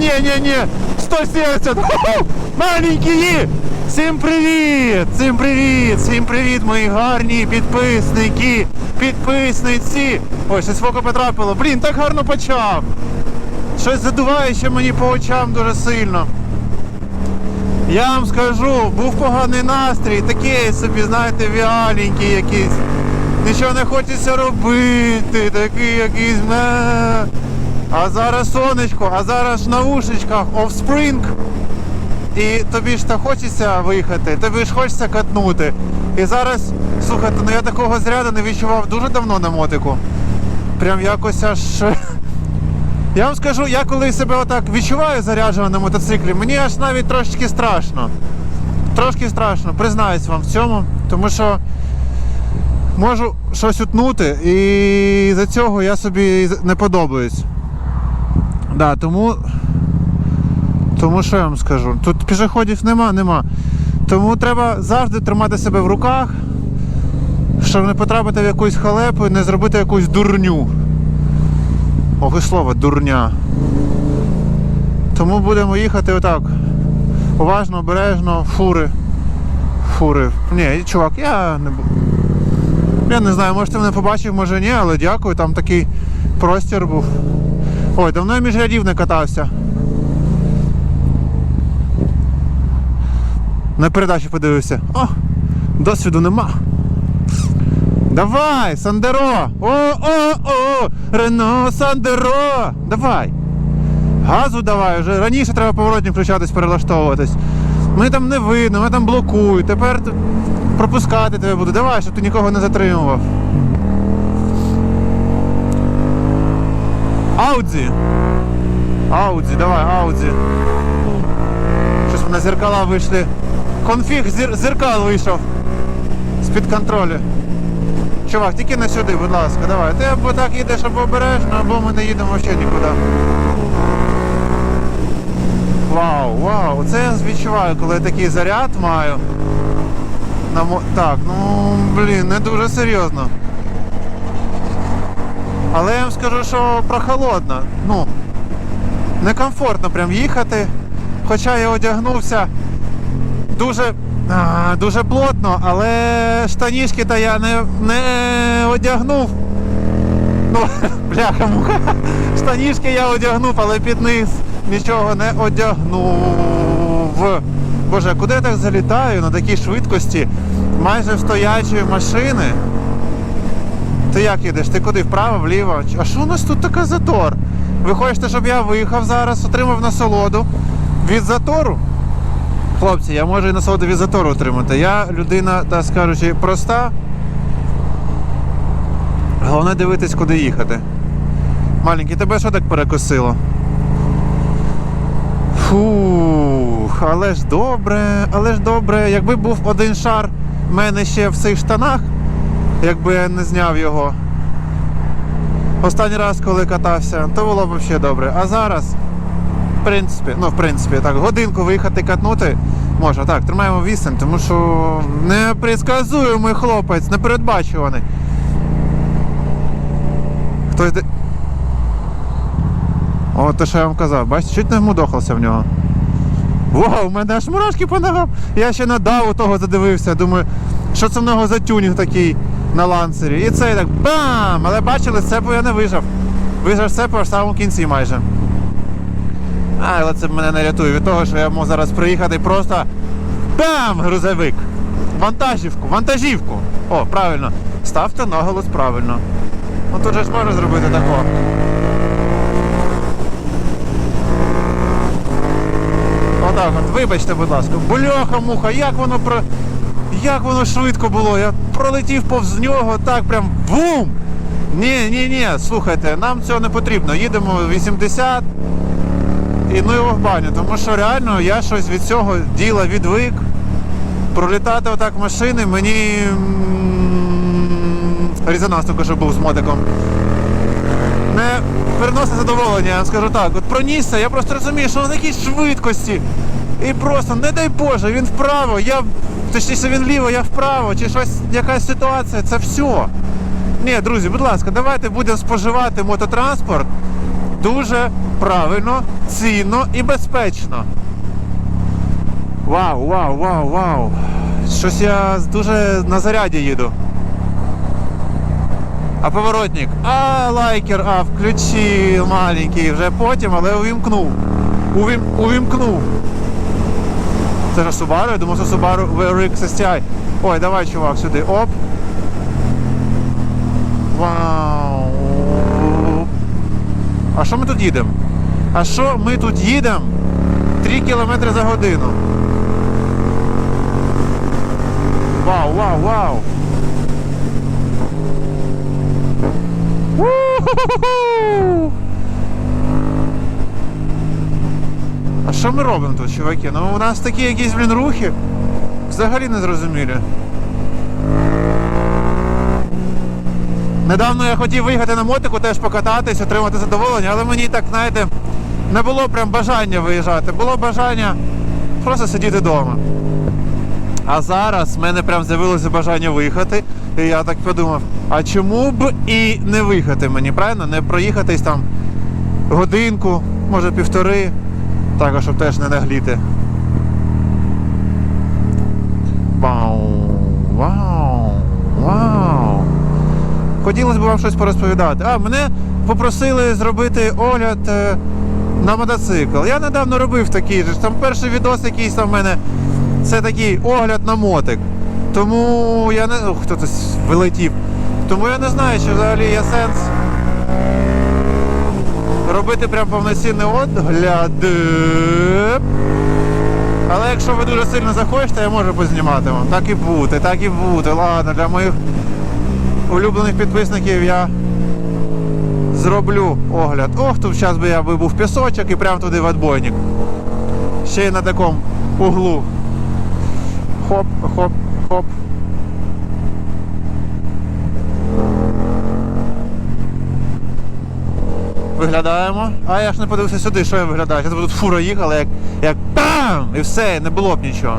Не-не-не, 170. Ху-ху! Маленькі! Всім привіт! Всім привіт! Всім привіт, мої гарні підписники, підписниці. Ой, щось око потрапило. Блін, так гарно почав. Щось задуває ще мені по очам дуже сильно. Я вам скажу, був поганий настрій, такий собі, знаєте, вяленький якийсь. Нічого не хочеться робити, такий якийсь. А зараз сонечко, а зараз в наушничках Offspring. І тобі ж та хочеться виїхати, тобі ж хочеться катнути. І зараз, слухайте, ну я такого зряду не відчував дуже давно на мотику. Прям якось аж. Я вам скажу, я коли себе отак відчуваю заряджено на мотоциклі, мені аж навіть трошечки страшно. Трошки страшно, признаюсь вам в цьому, тому що можу щось утнути, і за цього я собі не подобаюсь. Да, тому. Тому що я вам скажу? Тут пішоходів нема, нема. Тому треба завжди тримати себе в руках, щоб не потрапити в якусь халепу і не зробити якусь дурню. Ох і слово, дурня. Тому будемо їхати отак. Уважно, обережно, фури. Фури. Ні, чувак, я не буду. Я не знаю, може ти мене побачив, може ні, але дякую, там такий простір був. Ой, давно я між рядів не катався. На передачі подивився. О, досвіду нема. Давай, Сандеро! О-о-о! Рено Сандеро! Давай! Газу давай, вже раніше треба поворотник включатись, перелаштовуватись. Ми там не видно, ми там блокують. Тепер пропускати тебе буду. Давай, щоб ти нікого не затримував. Аудзі! Аудзі, давай, Аудзі. Щось мене зеркала вийшли. Конфіг зер- зеркал вийшов. З-під контролю. Чувак, тільки не сюди, будь ласка, давай. Ти або так їдеш, або обережно, або ми не їдемо ще нікуди. Вау, вау, це я відчуваю, коли я такий заряд маю. На мо... Так, ну блін, не дуже серйозно. Але я вам скажу, що прохолодно. Ну, некомфортно прям їхати. Хоча я одягнувся дуже, а, дуже плотно, але штанішки то я не, не одягнув. Ну, бляха муха. Штанішки я одягнув, але під низ нічого не одягнув. Боже, куди я так залітаю на такій швидкості? Майже стоячої машини. Ти як їдеш? Ти куди? Вправо, вліво? А що у нас тут така затор? Ви хочете, щоб я виїхав зараз, отримав насолоду від затору? Хлопці, я можу і насолоду від затору отримати. Я людина, так скажучи, проста. Головне дивитись, куди їхати. Маленький, тебе що так перекосило? Фух, але ж добре, але ж добре. Якби був один шар в мене ще в цих штанах, якби я не зняв його. Останній раз, коли катався, то було б взагалі добре. А зараз, в принципі, ну в принципі, так, годинку виїхати катнути можна. Так, тримаємо відстань, тому що непредсказуємий хлопець, непередбачуваний. Хтось. де- О, те, що я вам казав, бачите, чуть не вмудохався в нього. Вау, у мене аж мурашки по ногам. Я ще на даву того задивився. Думаю, що це в нього за тюнінг такий на ланцері. І цей так бам! Але бачили, сцепу я не вижав. Вижав сцепу аж в самому кінці майже. А, але це мене не рятує від того, що я можу зараз приїхати і просто бам! Грузовик. Вантажівку, вантажівку. О, правильно. Ставте наголос правильно. Ну тут же ж можна зробити такого. Отак от, вибачте, будь ласка. Бляха-муха, як воно про. Як воно швидко було. Я пролетів повз нього, так прям бум! Ні, ні, ні, слухайте, нам цього не потрібно. Їдемо 80 і ну його в баню. Тому що реально я щось від цього діла відвик. Пролітати отак машини мені. Резонанс тільки що був з мотиком не переносить задоволення, я скажу так. От пронісся, я просто розумію, що на такій швидкості. І просто, не дай Боже, він вправо, я точніше він вліво, я вправо, чи щось, якась ситуація, це все. Ні, друзі, будь ласка, давайте будемо споживати мототранспорт дуже правильно, цінно і безпечно. Вау, вау, вау, вау. Щось я дуже на заряді їду. А поворотник, а лайкер, а включив маленький вже потім, але увімкнув. Увім, увімкнув. Це ж Subaru, я думав, це Subaru VRX STI. Ой, давай, чувак, сюди. Оп. Вау. А що ми тут їдемо? А що ми тут їдемо? 3 км за годину. Вау, вау, вау. У-ху-ху-ху! А що ми робимо тут, чуваки? Ну у нас такі якісь, блін, рухи. Взагалі не зрозумілі. Недавно я хотів виїхати на мотику, теж покататись, отримати задоволення, але мені так, знаєте, не було прям бажання виїжджати. Було бажання просто сидіти вдома. А зараз в мене прям з'явилося бажання виїхати. І я так подумав, а чому б і не виїхати мені, правильно? Не проїхатись там годинку, може півтори, так, щоб теж не нагліти. Вау, вау, вау. Хотілося б вам щось порозповідати. А, мене попросили зробити огляд е, на мотоцикл. Я недавно робив такий же. Там перший відос якийсь там в мене. Це такий огляд на мотик. Тому я не. Ух, хто тут вилетів. Тому я не знаю, чи взагалі є сенс робити прям повноцінний огляд. Але якщо ви дуже сильно захочете, я можу познімати вам. Так і бути, так і бути. Ладно, для моїх улюблених підписників я зроблю огляд. Ох, тут зараз би я би був пісочок і прямо туди в отбойник. Ще й на такому углу. Хоп, хоп, хоп. Виглядаємо. А я ж не подивився сюди, що я виглядаю. Зараз тут фура їхала, як, як ПАМ! І все, не було б нічого.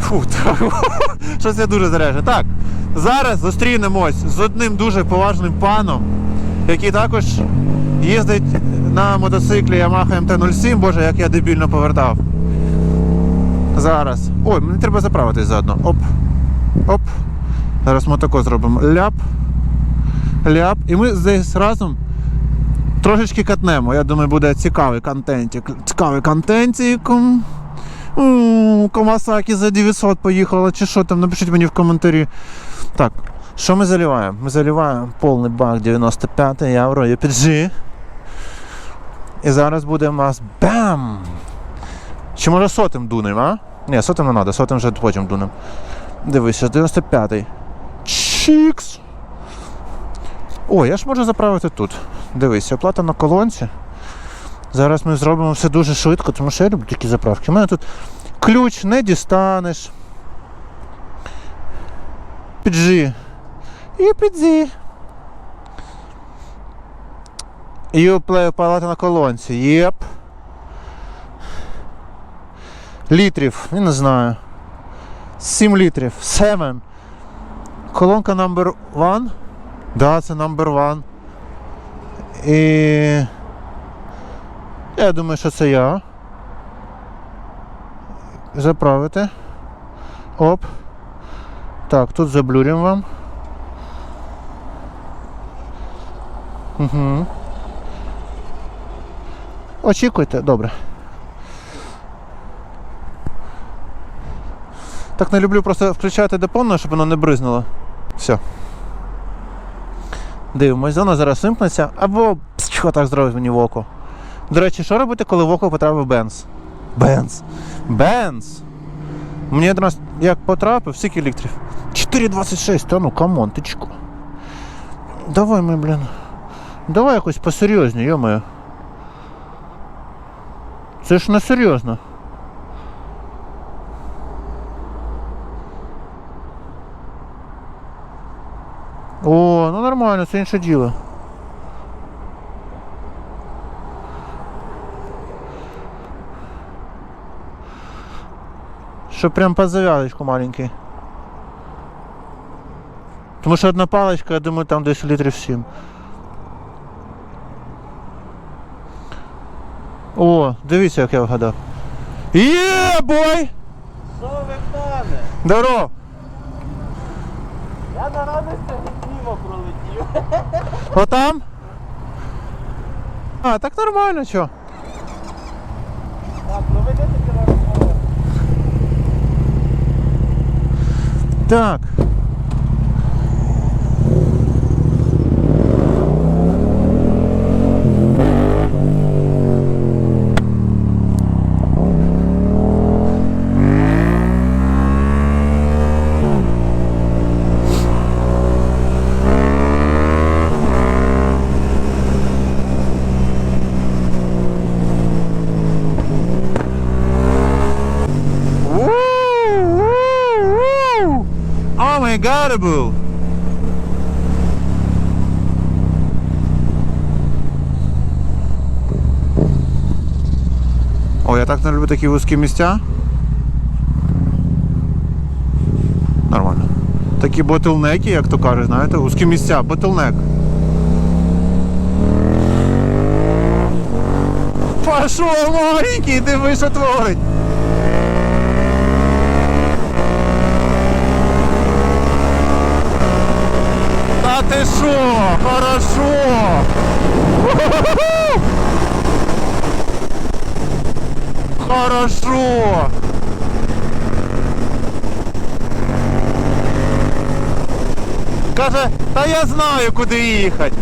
Фу, так. щось я дуже заряджений. Так, зараз зустрінемось з одним дуже поважним паном, який також їздить на мотоциклі Yamaha MT-07. Боже, як я дебільно повертав. Зараз. Ой, мені треба заправитись заодно. Оп. Оп. Зараз ми тако зробимо. Ляп. Ляп. І ми здесь разом трошечки катнемо. Я думаю, буде цікавий контентик. Цікавий контентик. М, за 900 поїхала, чи що там, напишіть мені в коментарі. Так, що ми заливаємо? Ми заливаємо повний бак 95 євро UPG. І зараз буде у нас бам! Чи може сотим дунем, а? Ні, сотим не треба, сотим вже потім дунем. Дивися, 95-й. Чікс! О, я ж можу заправити тут. Дивись, оплата на колонці. Зараз ми зробимо все дуже швидко, тому що я люблю такі заправки. У мене тут ключ не дістанеш. Піджи. І підзі. І оплата на колонці. Єп. Літрів, я не знаю. 7 літрів. 7. Колонка number one. Да, це number one. І. Я думаю, що це я. Заправити. Оп. Так, тут заблюримо вам. Угу. Очікуйте, добре. Так не люблю просто включати до щоб воно не бризнуло. Все. Дивимось, воно зараз вимкнеться, або псчхо так зробить мені в око. До речі, що робити, коли в око потрапив бенз? Бенз. Бенз. Мені один як потрапив, скільки літрів? 4,26, та ну камон, тичку. Давай ми, блін. Давай якось посерйозні, йомаю. Це ж не серйозно. О, ну нормально, це інше діло. Що прям под зав'язочку маленький. Тому що одна паличка, я думаю, там десь літрів 7. О, дивіться, як я вгадав. Є, бой! Що ви пане? Здоров! Я на радості мимо пролетів. Отам? А, так нормально, що? Так, ну ведете телефон. Так. God, Abu! О, я так не люблю такі вузькі місця. Нормально. Такі ботлнеки, як то кажуть, знаєте, вузькі місця, ботлнек. Пошов маленький, диви, що творить. Та ти що? Хорошо! Хорошо! Каже, та я знаю, куди їхати.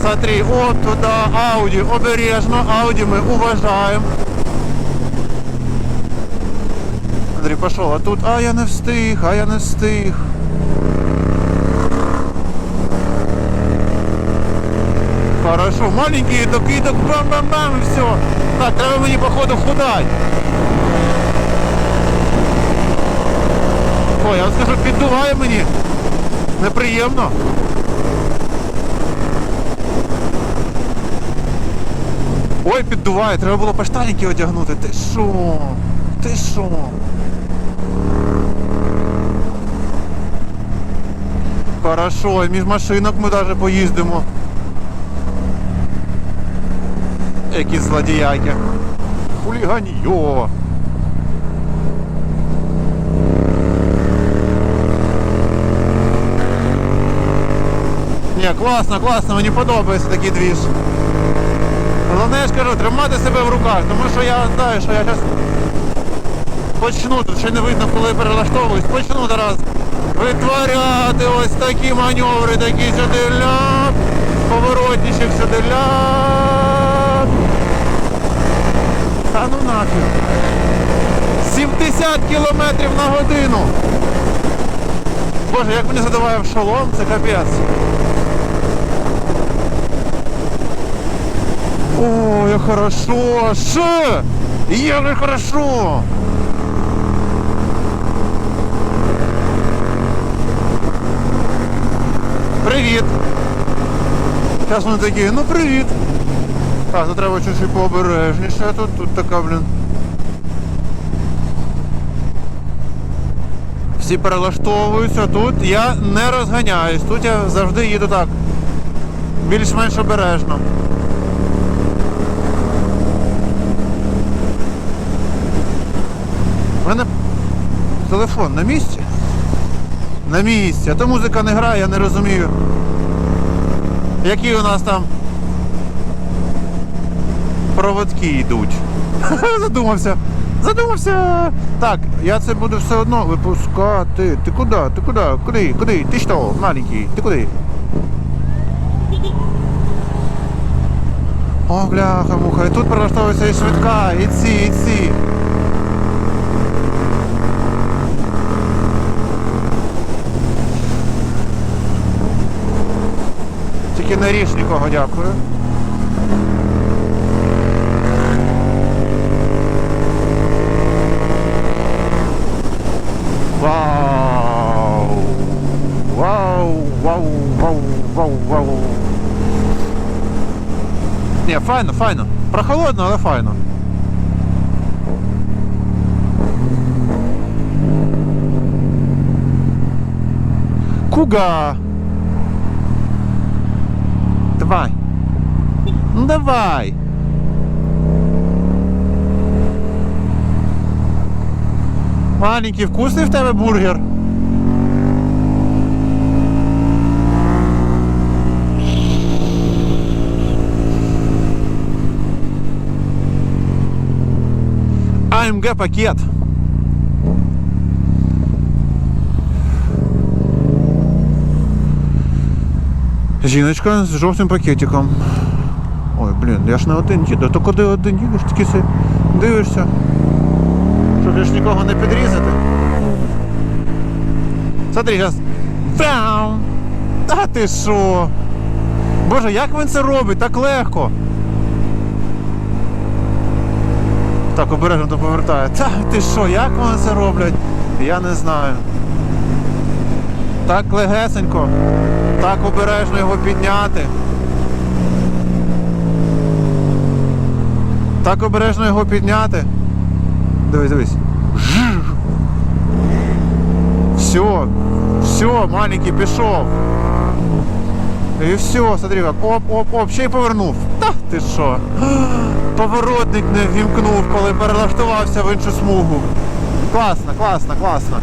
Смотри, от туди, Ауді, обережно, Ауді ми уважаємо. Андрій пішов, а тут, а я не встиг, а я не встиг. Хорошо, маленький так бам-бам-бам і все. Так, треба мені походу худать. Ой, я вам скажу, піддуває мені. Неприємно. Ой, піддуває, треба було поштанники одягнути. Ти що? Ти що? Хорошо, між машинок ми навіть поїздимо. Які злодіяки. Хуліганьо. Ні, класно, класно, мені подобається такий двіж. Головне, я ж кажу, тримати себе в руках, тому що я знаю, що я зараз почну, тут ще не видно, коли перелаштовуюсь, почну зараз витворяти ось такі маневри, такі сюди ляп, поворотничок сюди ляп. Та ну нафіг. 70 кілометрів на годину. Боже, як мені задуває в шолом, це капець. О, як хорошо! Ше! Же хорошо! Привіт! Зараз вони такі, ну привіт! Так, тут треба чуть-чуть пообережніше, тут, тут така, блін. Всі перелаштовуються, тут я не розганяюсь, тут я завжди їду так. Більш-менш обережно. У мене телефон на місці? На місці. А то музика не грає, я не розумію. Які у нас там проводки йдуть. Задумався. Задумався. Так, я це буду все одно випускати. Ти куди? Ти куди? Куди? Куди? Ти що, маленький? Ти куди? О, бляха, муха, і тут прилаштовується і швидка, і ці, і ці. Тільки не ріж нікого, дякую. Ні, файно, файно. Прохолодно, але файно. Куга. Давай. Ну давай. Маленький вкусный в тебе бургер. АМГ пакет. Жіночка з жовтим пакетиком. Ой, блін, я ж не один їду. То куди один їдеш, таки си дивишся. Щоб ж нікого не підрізати. Смотри, зараз. Та ти що? Боже, як він це робить? Так легко. Так, обережно то повертає. Та ти що, як вони це роблять? Я не знаю. Так легесенько. Так обережно його підняти. Так обережно його підняти. Дивись, дивись. Все, все, маленький пішов. І все, смотри, як оп, оп, оп, ще й повернув. Та ти що? Поворотник не вімкнув, коли перелаштувався в іншу смугу. Класно, класно, класно.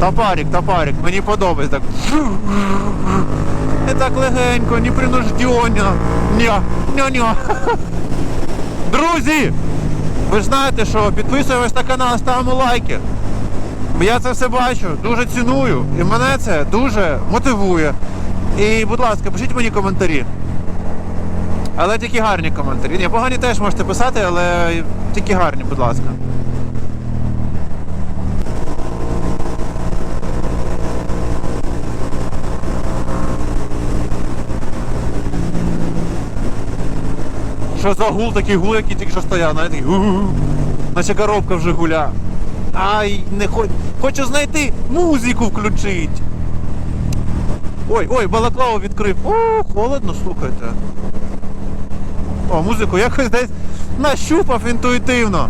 Топарик, топарик, мені подобається так. І так легенько, непринужденно. Ня, ня, ня. Друзі! Ви ж знаєте, що підписуємось на канал, ставимо лайки. Я це все бачу, дуже ціную, і мене це дуже мотивує. І, будь ласка, пишіть мені коментарі. Але тільки гарні коментарі. Ні, погані теж можете писати, але тільки гарні, будь ласка. Що за гул, такий гул, який тільки що стояв, знаєте, такий наче коробка в Жигуля. Ай, не хоч... хочу знайти музику включить. Ой, ой, балаклаву відкрив. О, холодно, слухайте. О, музику якось десь нащупав інтуїтивно.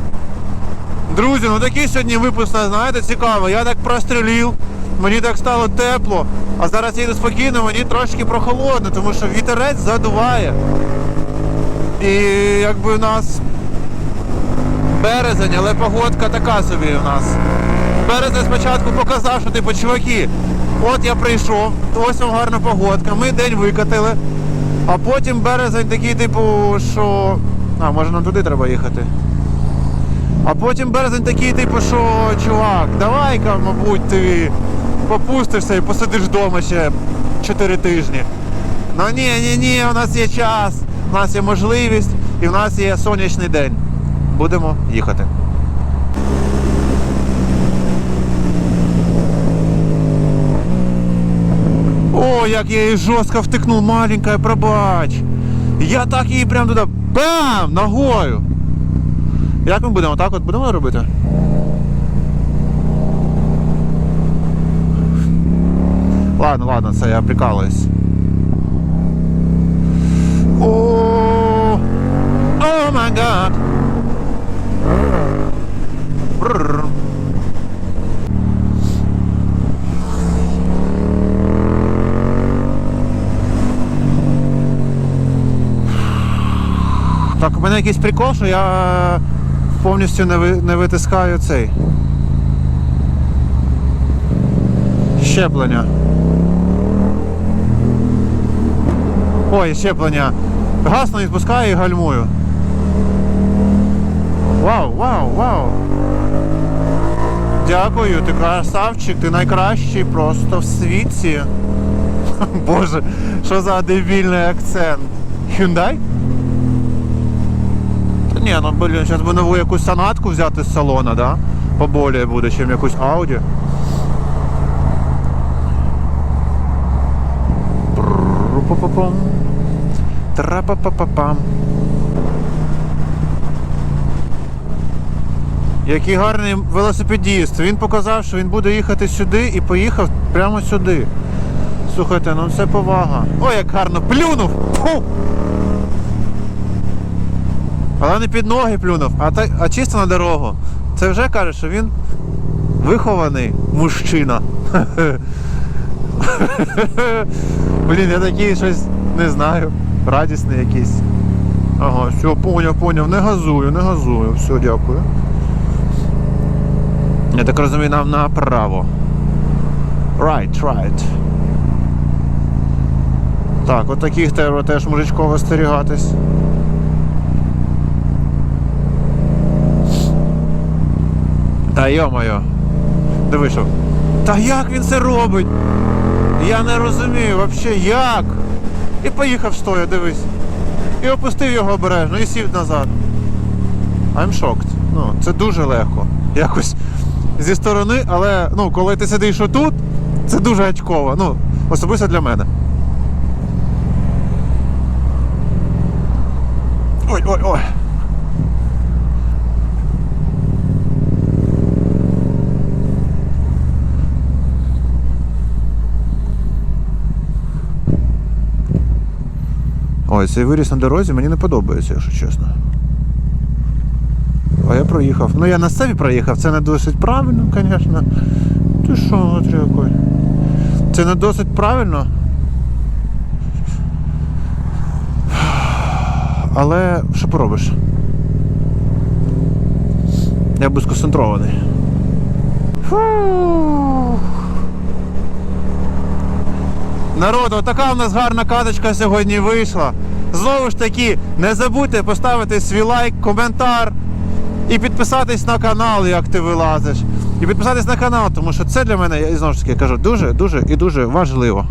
Друзі, ну такий сьогодні випуск, знаєте, цікаво. Я так прострілів, мені так стало тепло, а зараз їду спокійно, мені трошки прохолодно, тому що вітерець задуває. І якби у нас березень, але погодка така собі у нас. Березень спочатку показав, що типу, чуваки, от я прийшов, ось вам гарна погодка, ми день викатили. А потім березень такий, типу, що. А, може нам туди треба їхати. А потім березень такий, типу, що чувак, давай-ка, мабуть, ти попустишся і посидиш вдома ще 4 тижні. Ну ні, ні, ні, у нас є час, у нас є можливість і в нас є сонячний день. Будемо їхати. О, як я її жорстко втикнув, маленька, пробач. Я так її прям туди бам! Ногою. Як ми будемо? Так от будемо робити? Ладно, ладно, це я прикалуюсь. О, май гад. Бррр. Так, у мене якийсь прикол, що я повністю не, ви, не витискаю цей. Щеплення. Ой, щеплення. Газ не відпускаю і гальмую. Вау, вау, вау. Дякую, ти красавчик, ти найкращий просто в світі. Боже, що за дебільний акцент. Hyundai? Та ні, ну блін, зараз би нову якусь санатку взяти з салона, да? Поболее буде, чим якусь Audi. Тра-па-па-па-пам. Який гарний велосипедіст. Він показав, що він буде їхати сюди і поїхав прямо сюди. Слухайте, ну це повага. Ой, як гарно плюнув! Фу! Але не під ноги плюнув, а, так, а чисто на дорогу. Це вже каже, що він вихований мужчина. Блін, я такий щось не знаю. радісний якийсь. Ага, все, поняв, поняв, не газую, не газую. Все, дякую. Я так розумію, нам направо. Right, right. Так, от таких треба теж мужичково остерігатись. Та йо-моє. Диви що. Та як він це робить? Я не розумію взагалі як. І поїхав стоя, дивись. І опустив його обережно і сів назад. I'm shocked. Ну, це дуже легко. Якось зі сторони, але ну, коли ти сидиш отут, це дуже очково. Ну, особисто для мене. Ой, ой, ой. Ой, цей виріс на дорозі мені не подобається, якщо чесно. А я проїхав. Ну я на себе проїхав, це не досить правильно, звісно. Ти що, який. Це не досить правильно. Але що поробиш? Я був сконцентрований. Фух. Народ, така у нас гарна каточка сьогодні вийшла. Знову ж таки, не забудьте поставити свій лайк, коментар і підписатись на канал, як ти вилазиш. І підписатись на канал, тому що це для мене, я знову ж таки кажу, дуже, дуже і дуже важливо.